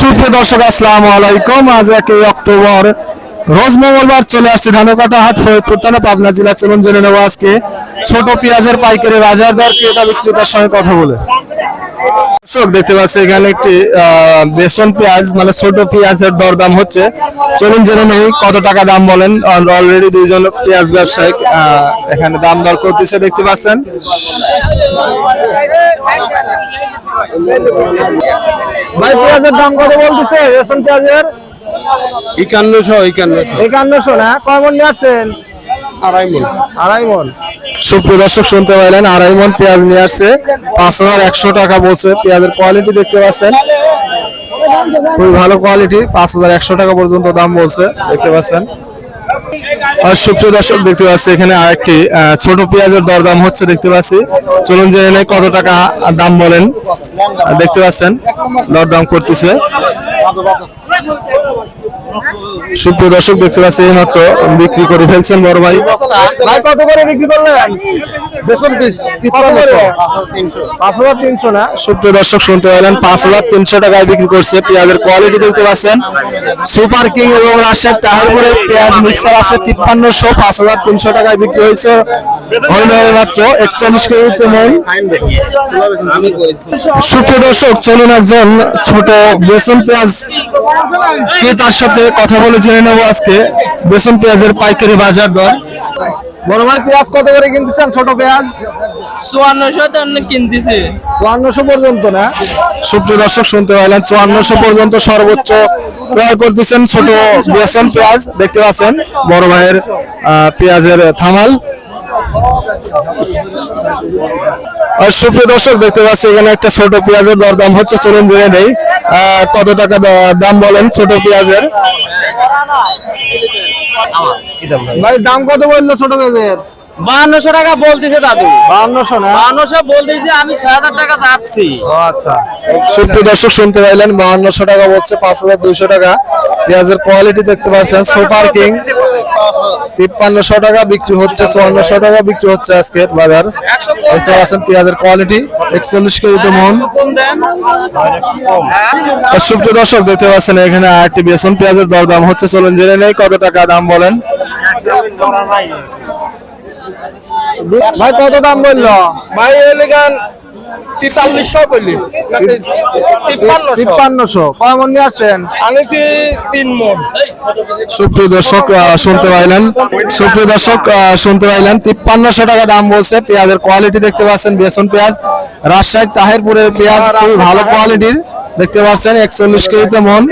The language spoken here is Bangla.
সুপ্রিয় দর্শক, আসসালামু আলাইকুম। আজ একই অক্টোবর, রোজ মঙ্গলবার চলে আসছে ধানকাটা হাট, ফরিদপুর থানা, পাবনা জেলা। চলুন জেনে নেব আজকে ছোট পেঁয়াজের পাইকারি বাজার দর, ক্রেতা বিক্রেতার সঙ্গে কথা বলে। দর্শক, দেখতে পাচ্ছি এখানে একটি বেসন পেঁয়াজ মানে ছোট পেঁয়াজের দরদাম হচ্ছে। চলুন জেনে নেই কত টাকা দাম বলেন। অলরেডি দুইজন পেঁয়াজ ব্যবসায়িক এখানে দাম দর করতেছে, দেখতে পাচ্ছেন। ভাই পেঁয়াজের দাম কত বলতেছে? রেশন পেঁয়াজের? একান্নশো একান্নশো। একান্নশো না? কয় মন নিয়ে আসছেন? আড়াই মন। আড়াই মন। সুপ্রিয় দর্শক শুনতে পাইলেন আড়াই মন পেঁয়াজ নিয়ে আসছে। পাঁচ হাজার একশো টাকা বলছে পেঁয়াজের কোয়ালিটি দেখতে পাচ্ছেন। খুবই ভালো কোয়ালিটি পাঁচ হাজার একশো টাকা পর্যন্ত দাম বলছে দেখতে পাচ্ছেন। সুপ্রিয় দর্শক, দেখতে পাচ্ছি এখানে আরেকটি ছোট পেঁয়াজের দরদাম হচ্ছে, দেখতে পাচ্ছি। চলুন জেনে নেই কত টাকা দাম বলেন। দেখতে পাচ্ছেন, দরদাম করতেছে। সুপ্রিয় দর্শক দেখতে পাচ্ছি এই মাত্র বিক্রি করে ফেলছেন বড় ভাই। ভাই কত করে বিক্রি করলেন? না? সুপ্রিয় দর্শক শুনতে পাঁচ হাজার তিনশো টাকায় বিক্রি করছে পেঁয়াজের কোয়ালিটি দেখতে পাচ্ছেন। সুপার কিং এবং তাহারপুরে পেঁয়াজ মিক্সার আছে তিপ্পান্নশো পাঁচ হাজার তিনশো টাকায় বিক্রি হয়েছে। হইল মাত্র একচল্লিশ কেজিতে মন সুপ্রিয় দর্শক চলুন একজন ছোট বেসন পেঁয়াজ ক্রেতার সাথে কথা বলে জেনে নেব আজকে? বেসন পেঁয়াজের পাইকারি বাজার দর। বড় ভাই পেঁয়াজ কত করে কিনতেছেন? ছোট পেঁয়াজ? চুয়ান্নশো কিনতেছি। চুয়ান্নশো পর্যন্ত না? সুপ্রিয় দর্শক শুনতে পাইলেন চুয়ান্নশো পর্যন্ত সর্বোচ্চ ক্রয় করতেছেন ছোট বেসন পেঁয়াজ। দেখতে পাচ্ছেন বড় ভাইয়ের আহ, পেঁয়াজের থামাল। আর সুপ্রিয় দর্শক দেখতে পাচ্ছি এখানে একটা ছোট পেঁয়াজের দরদাম হচ্ছে। চলুন জেনে নেই আহ, কত টাকা দ- দাম বলেন ছোট পেঁয়াজের? ভাই দাম কত বলল ছোট পেঁয়াজের? বাহান্নশো টাকা বলতেছে দাদু। বাউন্নশো না? বাহান্নশো বলতেছে আমি ছয় হাজার টাকা যাচ্ছি। আচ্ছা। সুপ্রিয় দর্শক শুনতে পাইলেন বাহান্নশো টাকা বলছে পাঁচ হাজার দুইশো টাকা। পেঁয়াজের কোয়ালিটি দেখতে পাচ্ছেন সুপার কিং তিপ্পান্নশো টাকা বিক্রি হচ্ছে চুয়ান্নশো টাকা বিক্রি হচ্ছে আজকে বাজার। দেখতে পাচ্ছেন পেঁয়াজের কোয়ালিটি একচল্লিশ কেজিতে মন। আর সুপ্রিয় দর্শক দেখতে পাচ্ছেন এখানে আরেকটি বেসন পেঁয়াজের দরদাম হচ্ছে। চলুন জেনে নেই কত টাকা দাম বলেন। ভাই কত দাম বলল? ভাই এলিগান তেতাল্লিশশো করলি তিপ্পান্নশো? তিপ্পান্নশো। কয় মন নিয়ে আসছেন? আনিছি তিন মন? সুপ্রিয় দর্শক শুনতে পাইলেন। সুপ্রিয় দর্শক শুনতে পাইলেন। তিপ্পান্নশো টাকা দাম বলছে। পেঁয়াজের কোয়ালিটি দেখতে পাচ্ছেন বেসন পেঁয়াজ। রাজশাহী তাহেরপুরের পেঁয়াজ খুবই ভালো কোয়ালিটির দেখতে পাচ্ছেন একচল্লিশ কেজিতে মন।